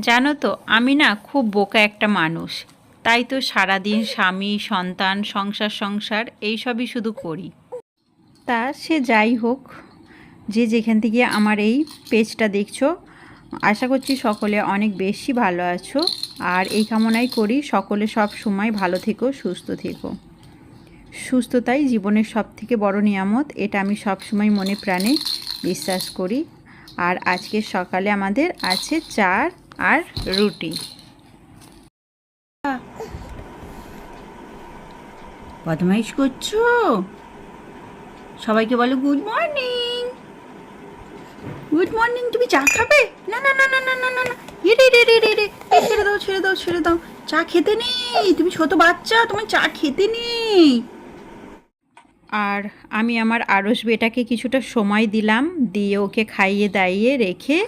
জানো তো, আমি না খুব বোকা একটা মানুষ। তাই তো সারাদিন স্বামী, সন্তান, সংসার সংসার, এইসবই শুধু করি। তা সে যাই হোক, যে যেখান থেকে আমার এই পেজটা দেখছ, আশা করছি সকলে অনেক বেশি ভালো আছো, আর এই কামনাই করি সকলে সব সময় ভালো থেকো, সুস্থ থেকো। সুস্থতাই জীবনের সব থেকে বড় নিয়ামত, এটা আমি সব সময় মনে প্রাণে বিশ্বাস করি। আর আজকে সকালে আমাদের আছে চার আর রুটি। বদমাইশ করছ? সবাইকে বলো গুড মর্নিং গুড মর্নিং তুমি চা খাবে? না না না না না না না রে রে রে রে রে। ছেড়ে দাও ছেড়ে দাও ছেড়ে দাও। চা খেতে নেই। তুমি ছোট বাচ্চা, তোমার চা খেতে নেই। আর আমি আমার আড়স বেটাকে কিছুটা সময় দিলাম, দিয়ে ওকে খাইয়ে দাইয়ে রেখে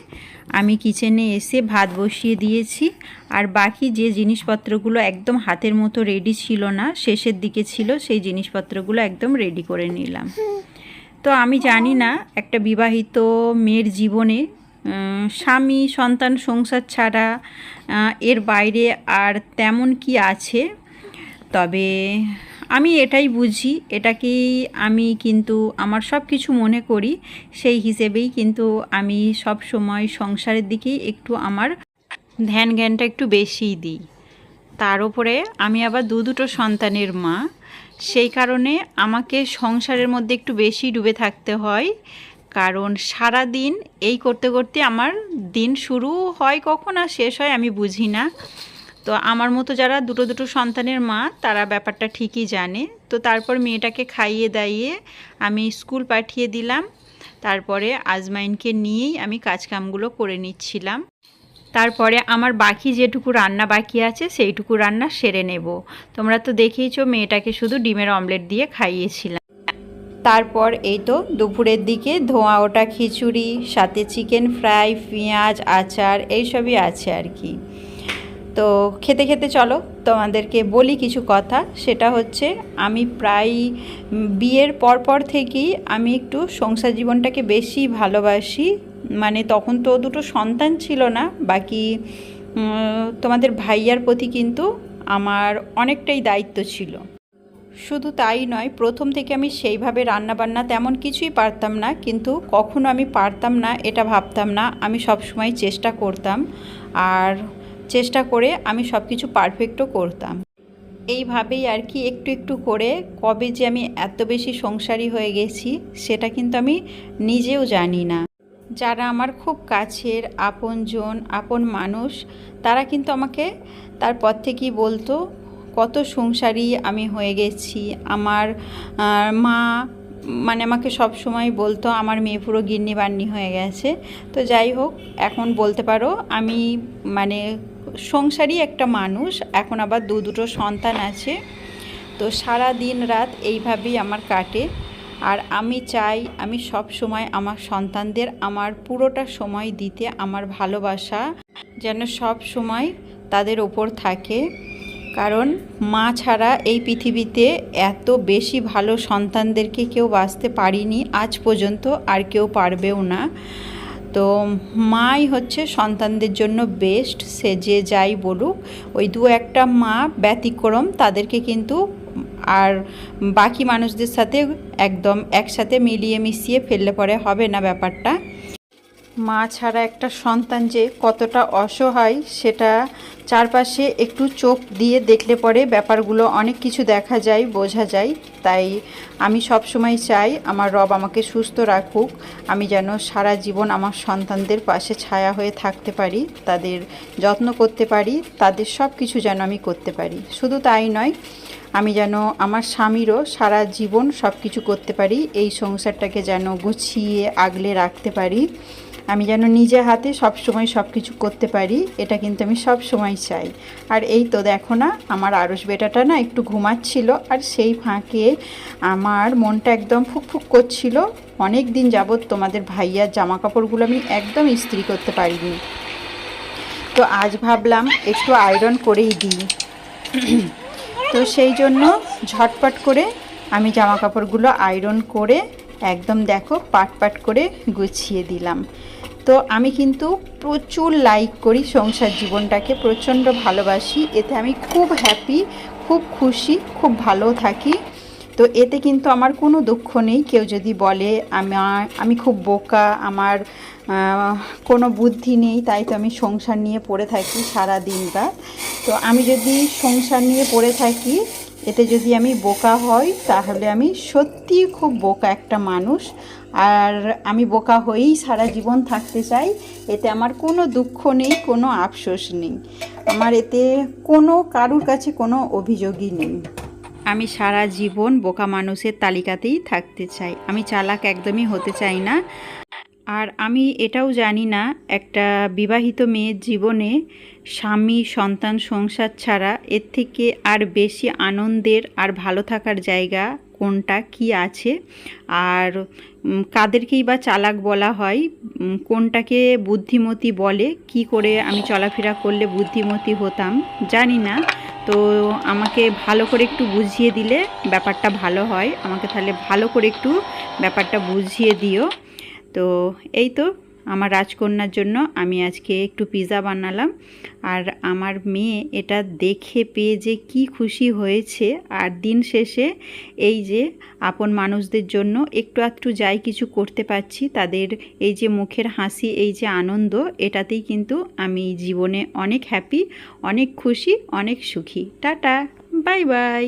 আমি কিচেনে এসে ভাত বসিয়ে দিয়েছি। আর বাকি যে জিনিসপত্রগুলো একদম হাতের মতো রেডি ছিল না, শেষের দিকে ছিল, সেই জিনিসপত্রগুলো একদম রেডি করে নিলাম। তো আমি জানি না, একটা বিবাহিত মেয়ের জীবনে স্বামী, সন্তান, সংসার ছাড়া এর বাইরে আর তেমন কি আছে? তবে আমি এটাই বুঝি এটাকেই আমি কিন্তু আমার সব কিছু মনে করি, সেই হিসেবেই কিন্তু আমি সব সময় সংসারের দিকেই একটু আমার ধ্যান জ্ঞানটা একটু বেশিই দিই। তার উপরে আমি আবার দু দুটো সন্তানের মা, সেই কারণে আমাকে সংসারের মধ্যে একটু বেশি ডুবে থাকতে হয়। কারণ সারা দিন এই করতে করতে আমার দিন শুরু হয় কখন আর শেষ হয় আমি বুঝি না। তো আমার মতো যারা দুটো দুটো সন্তানের মা, তারা ব্যাপারটা ঠিকই জানে। তো তারপর মেয়েটাকে খাইয়ে দাইয়ে আমি স্কুল পাঠিয়ে দিলাম। তারপরে আজমাইনকে নিয়েই আমি কাজকামগুলো করে নিচ্ছিলাম। তারপরে আমার বাকি যেটুকু রান্না বাকি আছে, সেইটুকু রান্না সেরে নেব। তোমরা তো দেখেইছো মেয়েটাকে শুধু ডিমের অমলেট দিয়ে খাইয়েছিলাম। তারপর এই তো দুপুরের দিকে ধোঁয়া ওটা খিচুড়ি, সাথে চিকেন ফ্রাই, পেঁয়াজ, আচার, এইসবই আছে আর কি। তো খেতে খেতে চলো, তোমাদেরকে বলি কিছু কথা। সেটা হচ্ছে, আমি প্রায় বিয়ের পর পর থেকেই আমি একটু সংসার জীবনটাকে বেশি ভালোবাসি। মানে তখন তো দুটো সন্তান ছিল না, বাকি তোমাদের ভাইয়ার প্রতি কিন্তু আমার অনেকটাই দায়িত্ব ছিল। শুধু তাই নয়, প্রথম থেকে আমি সেইভাবে রান্নাবান্না তেমন কিছুই পারতাম না, কিন্তু কখনো আমি পারতাম না, এটা ভাবতাম না, আমি সবসময় চেষ্টা করতাম। আর চেষ্টা করে আমি সব কিছু পারফেক্টও করতাম। এইভাবেই আর কি একটু একটু করে কবে যে আমি এত বেশি সংসারী হয়ে গেছি, সেটা কিন্তু আমি নিজেও জানি না। যারা আমার খুব কাছের আপনজন, আপন মানুষ, তারা কিন্তু আমাকে তারপর থেকেই বলতো, কত সংসারী আমি হয়ে গেছি। আমার মা মানে আমাকে সব সময় বলতো, আমার মেয়ে পুরো গিন্নি বান্নি হয়ে গেছে। তো যাই হোক, এখন বলতে পারো আমি মানে সংসারী একটা মানুষ, এখন আবার দু দুটো সন্তান আছে। তো সারা দিন রাত এইভাবেই আমার কাটে। আর আমি চাই, আমি সব সময় আমার সন্তানদের আমার পুরোটা সময় দিতে, আমার ভালোবাসা যেন সব সময় তাদের ওপর থাকে। কারণ মা ছাড়া এই পৃথিবীতে এত বেশি ভালো সন্তানদেরকে কেউ বাঁচতে পারিনি, আজ পর্যন্ত আর কেউ পারবেও না। তো মাই হচ্ছে সন্তানদের জন্য বেস্ট সে যে যাই বলুক, ওই দু একটা মা ব্যতিক্রম, তাদেরকে কিন্তু আর বাকি মানুষদের সাথে একদম একসাথে মিলিয়ে মিশিয়ে ফেললে পরে হবে না ব্যাপারটা। মা ছাড়া একটা সন্তান যে কতটা অসহায়, সেটা চারপাশে একটু চোখ দিয়ে দেখলে পরে ব্যাপারগুলো অনেক কিছু দেখা যায়, বোঝা যায়। তাই আমি সব সময় চাই আমার রব আমাকে সুস্থ রাখুক, আমি যেন সারা জীবন আমার সন্তানদের পাশে ছায়া হয়ে থাকতে পারি, তাদের যত্ন করতে পারি, তাদের সব কিছু যেন আমি করতে পারি। শুধু তাই নয়, আমি যেন আমার স্বামীরও সারা জীবন সব কিছু করতে পারি, এই সংসারটাকে যেন গুছিয়ে আগলে রাখতে পারি। আমি যেন নিজে হাতে সব সময় সব কিছু করতে পারি, এটা কিন্তু আমি সব সময় চাই। আর এই তো দেখো না, আমার আড়স বেটাটা না একটু ঘুমাচ্ছিল, আর সেই ফাঁকে আমার মনটা একদম ফুকফুক করছিল। অনেক দিন যাবৎ তোমাদের ভাইয়ার জামা কাপড়গুলো আমি একদম ইস্ত্রি করতে পারিনি। তো আজ ভাবলাম একটু আয়রন করেই দিই। তো সেই জন্য ঝটপট করে আমি জামা কাপড়গুলো আয়রন করে একদম দেখো পাট পাট করে গুছিয়ে দিলাম। তো আমি কিন্তু প্রচুর লাইক করি সংসার জীবনটাকে, প্রচণ্ড ভালোবাসি। এতে আমি খুব হ্যাপি খুব খুশি, খুব ভালো থাকি। তো এতে কিন্তু আমার কোনো দুঃখ নেই। কেউ যদি বলে, আমার, আমি খুব বোকা, আমার কোনো বুদ্ধি নেই, তাই তো আমি সংসার নিয়ে পড়ে থাকি সারা দিনরাত তো আমি যদি সংসার নিয়ে পড়ে থাকি এতে যদি আমি বোকা হই, তাহলে আমি সত্যি খুব বোকা একটা মানুষ। আর আমি বোকা হয়েই সারা জীবন থাকতে চাই, এতে আমার কোনো দুঃখ নেই, কোনো আফসোস নেই। আমার এতে কোনো কারুর কাছে কোনো অভিযোগই নেই। আমি সারা জীবন বোকা মানুষের তালিকাতেই থাকতে চাই। আমি চালাক একদমই হতে চাই না। আর আমি এটাও জানি না, একটা বিবাহিত মেয়ের জীবনে স্বামী, সন্তান, সংসার ছাড়া এর থেকে আর বেশি আনন্দের আর ভালো থাকার জায়গা কোনটা, কি আছে? আর কাদেরকেই বা চালাক বলা হয় কোনটাকে বুদ্ধিমতী বলে, কি করে আমি চলাফেরা করলে বুদ্ধিমতী হতাম, জানি না। তো আমাকে ভালো করে একটু বুঝিয়ে দিলে ব্যাপারটা ভালো হয়। আমাকে তাহলে ভালো করে একটু ব্যাপারটা বুঝিয়ে দিও। তো এই তো আমার রাজকন্যার জন্য আমি আজকে একটু পিৎজা বানালাম। আর আমার মেয়ে এটা দেখে পেয়ে যে কি খুশি হয়েছে। আর দিন শেষে এই যে আপন মানুষদের জন্য একটু আধটু যাই কিছু করতে পারছি, তাদের এই যে মুখের হাসি, এই যে আনন্দ, এটাতেই কিন্তু আমি জীবনে অনেক হ্যাপি অনেক খুশি, অনেক সুখী। Tata bye bye